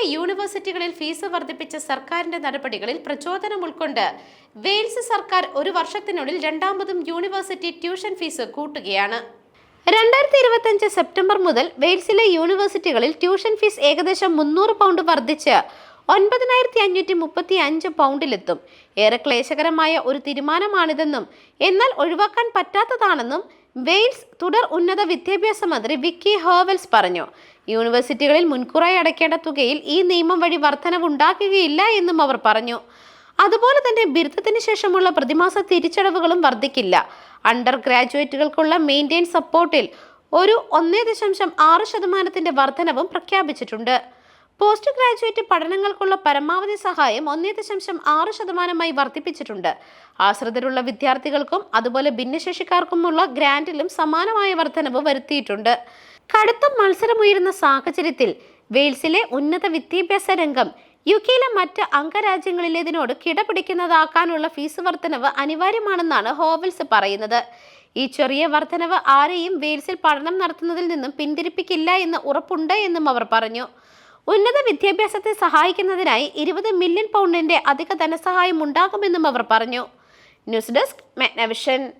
വെയിൽസിലെ യൂണിവേഴ്സിറ്റികളിൽ ഫീസ് വർദ്ധിപ്പിച്ച സർക്കാരിന്റെ നടപടികളിൽ പ്രചോദനം ഉൾക്കൊണ്ട് വെയിൽസ് സർക്കാർ ഒരു വർഷത്തിനുള്ളിൽ രണ്ടാമതും യൂണിവേഴ്സിറ്റി ട്യൂഷൻ ഫീസ് കൂട്ടുകയാണ്. രണ്ടായിരത്തി ഇരുപത്തിയഞ്ച് സെപ്റ്റംബർ മുതൽ വെയിൽസിലെ യൂണിവേഴ്സിറ്റികളിൽ ട്യൂഷൻ ഫീസ് ഏകദേശം മുന്നൂറ് പൗണ്ട് വർദ്ധിച്ച് ഒൻപതിനായിരത്തി അഞ്ഞൂറ്റി മുപ്പത്തി അഞ്ച് പൗണ്ടിലെത്തും. ഏറെ ക്ലേശകരമായ ഒരു തീരുമാനമാണിതെന്നും എന്നാൽ ഒഴിവാക്കാൻ പറ്റാത്തതാണെന്നും വെയിൽസ് തുടർ ഉന്നത വിദ്യാഭ്യാസ മന്ത്രി വിക്കി ഹേവൽസ് പറഞ്ഞു. യൂണിവേഴ്സിറ്റികളിൽ മുൻകൂറായി അടയ്ക്കേണ്ട തുകയിൽ ഈ നിയമം വഴി വർധനവുണ്ടാക്കുകയില്ല എന്നും അവർ പറഞ്ഞു. അതുപോലെ തന്നെ ബിരുദത്തിന് ശേഷമുള്ള പ്രതിമാസ തിരിച്ചടവുകളും വർദ്ധിക്കില്ല അണ്ടർ ഗ്രാജുവേറ്റുകൾക്കുള്ള മെയിന്റെയിൻ സപ്പോർട്ടിൽ ഒരു ഒന്നേ ദശാംശം ആറ് ശതമാനത്തിന്റെ വർധനവും പ്രഖ്യാപിച്ചിട്ടുണ്ട്. പോസ്റ്റ് ഗ്രാജുവേറ്റ് പഠനങ്ങൾക്കുള്ള പരമാവധി സഹായം ഒന്നേ ദശാംശം ആറ് ശതമാനമായി വർദ്ധിപ്പിച്ചിട്ടുണ്ട്. ആശ്രിതരുള്ള വിദ്യാർത്ഥികൾക്കും അതുപോലെ ഭിന്നശേഷിക്കാർക്കുമുള്ള ഗ്രാൻഡിലും സമാനമായ വർധനവ് വരുത്തിയിട്ടുണ്ട്. കടുത്ത മത്സരമുയരുന്ന സാഹചര്യത്തിൽ വെയിൽസിലെ ഉന്നത വിദ്യാഭ്യാസ രംഗം യു കെയിലെ മറ്റ് അംഗരാജ്യങ്ങളിലേതിനോട് കിടപിടിക്കുന്നതാക്കാനുള്ള ഫീസ് വർധനവ് അനിവാര്യമാണെന്നാണ് ഹോവൽസ് പറയുന്നത്. ഈ ചെറിയ വർധനവ് ആരെയും വെയിൽസിൽ പഠനം നടത്തുന്നതിൽ നിന്നും പിന്തിരിപ്പിക്കില്ല എന്ന് ഉറപ്പുണ്ട് എന്നും അവർ പറഞ്ഞു. ഉന്നത വിദ്യാഭ്യാസത്തെ സഹായിക്കുന്നതിനായി ഇരുപത് മില്യൺ പൗണ്ടിന്റെ അധിക ധനസഹായം ഉണ്ടാകുമെന്നും അവർ പറഞ്ഞു. News desk Megnavision.